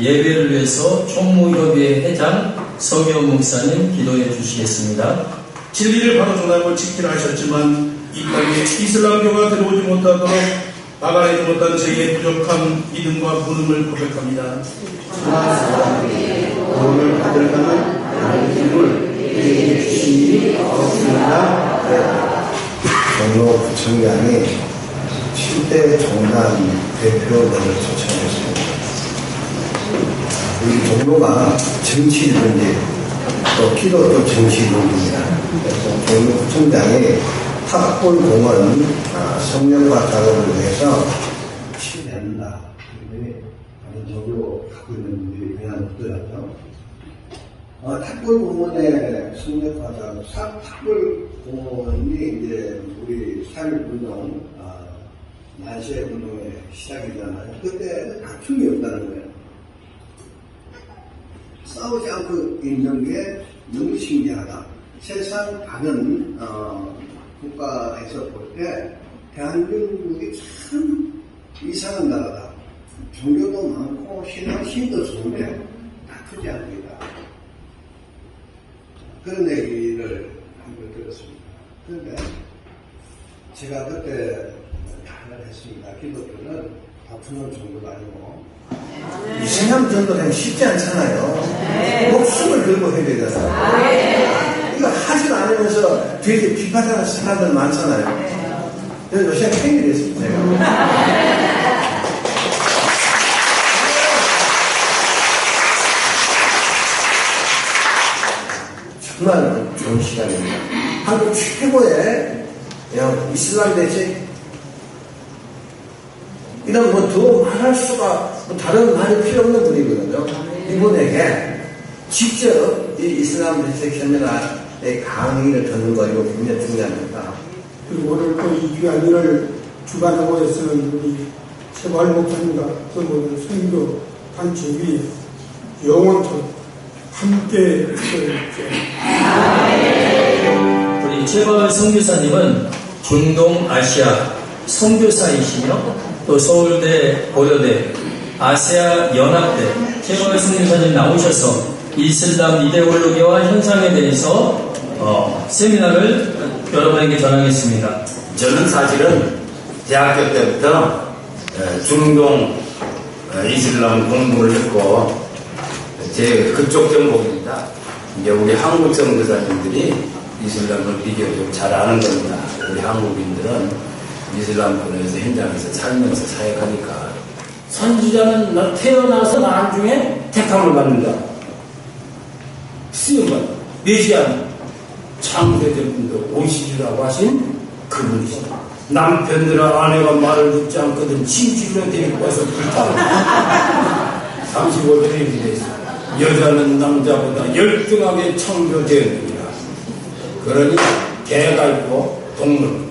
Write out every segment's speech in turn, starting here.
예배를 위해서 총무협의회 회장 서기호 목사님 기도해 주시겠습니다. 진리를 바로 전하고 지키라 하셨지만 이 땅에 이슬람교가 들어오지 못하도록 막아내지 못한 저희의 부족한 믿음과 무능을 고백합니다. 도움을 받을 만한 힘을 우리에게 주신 일이 없습니다. 종로 구청장이 7대 정당 대표들을 초청했습니다. 우리 종로가 정치인인데 또 기도도 정치인입니다. 그래서 종로 구청장이 탑골 공원 아, 성령화 작업을 위해서 치료합니다. 적으로 갖고 있는 분들이 그냥 없더라고요. 어, 탑골 공원의 성역하자 탑골 공원이 이제 우리 3.1운동, 아, 만세 운동의 시작이잖아요. 그때 다툼이 없다는 거예요. 싸우지 않고 있는 게 너무 신기하다. 세상 다른 어, 국가에서 볼 때 대한민국이 참 이상한 나라다. 종교도 많고 신앙심도 좋은데 다투지 않는다. 그런 얘기를 한 번 들었습니다. 그런데 제가 그때 답을 했습니다. 기독교는 다투는 정도가 아니고 이 신앙 전도는 쉽지 않잖아요. 목숨을 걸고 해야 되잖아요. 이거 하지도 않으면서 되게 비판하는 사람들 많잖아요. 그래서 요새 팽이 됐습니다. 정말 좋은 시간입니다. 한국 최고의 어, 이슬람 대책 이런 뭐더 말할 수가 뭐 다른 말이 필요 없는 분이거든요. 이분에게 직접 이 이슬람 세미나의 강의를 듣는 거 이거 굉장히 중요합니다. 그리고 오늘 또이 귀한 일을 주관하고 있는 우리 최발 목사님과 그 모든 선교 단체위 영원토록 함께 있어야죠. 우리 최발 선교사님은 중동 아시아 선교사이시며 또 서울대 고려대 아시아 연합대 최발 선교사님 나오셔서 이슬람 이데올로기와 현상에 대해서 어, 세미나를 여러분에게 전하겠습니다. 저는 사실은 대학교 때부터 어, 중동 어, 이슬람 공부를 했고 제 그쪽 전공입니다. 이제 우리 한국 선교사님들이 이슬람을 비교적 잘 아는 겁니다. 우리 한국인들은 이슬람권에서 현장에서 살면서 사역하니까 선지자는 나 태어나서 나중에 택함을 받는다. 쓰여만 메시아는 창세전부터 오시리라고 하신 그분이시다. 남편들아 아내가 말을 듣지 않거든 친지로 데리고 와서 불타고 35년이 됐어. 여자는 남자보다 열등하게 창조되었느니라. 그러니 개가 있고 동물,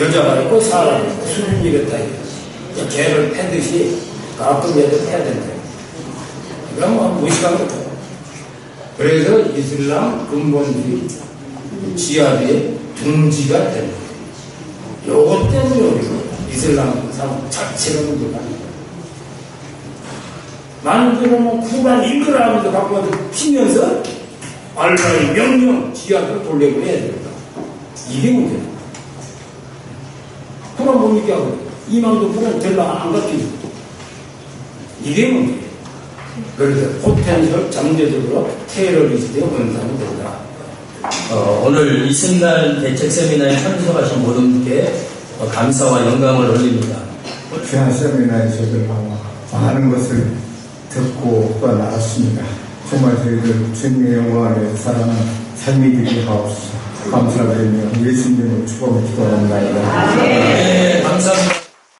여자가 있고 사람이 있고 수는 이랬다 이거. 개를 패듯이 가끔 얘도 패야 된다. 이건 뭐 무식한 거다. 그래서 이슬람 근본주의 지하의 둥지가 거예요. 요것 때문에 우리가 이슬람 상 자체가 문제가 아니다. 많은 경우는 쿠란 읽으라 하면서 갖고 와서 피면서 알라의 명령 돌려고 해야 됩니다. 이게 문제다. 쿠란 못 읽게 하고 이만도 쿠란 될라 안 갖기고 이게 문제예요. 그래서 포텐셜 잠재적으로 테러리스트의 원상이 된다. 어, 오늘 이슬날 대책 세미나에 참석하신 모든 분께 어, 감사와 영광을 올립니다. 귀한 세미나에 저희들 많은 것을 듣고 또 나왔습니다. 정말 저희들 주님의 영광을 사랑하는 삶이 되게 하옵소서 감사드리며 예수님의 축복을 기도합니다. 네, 감사합니다.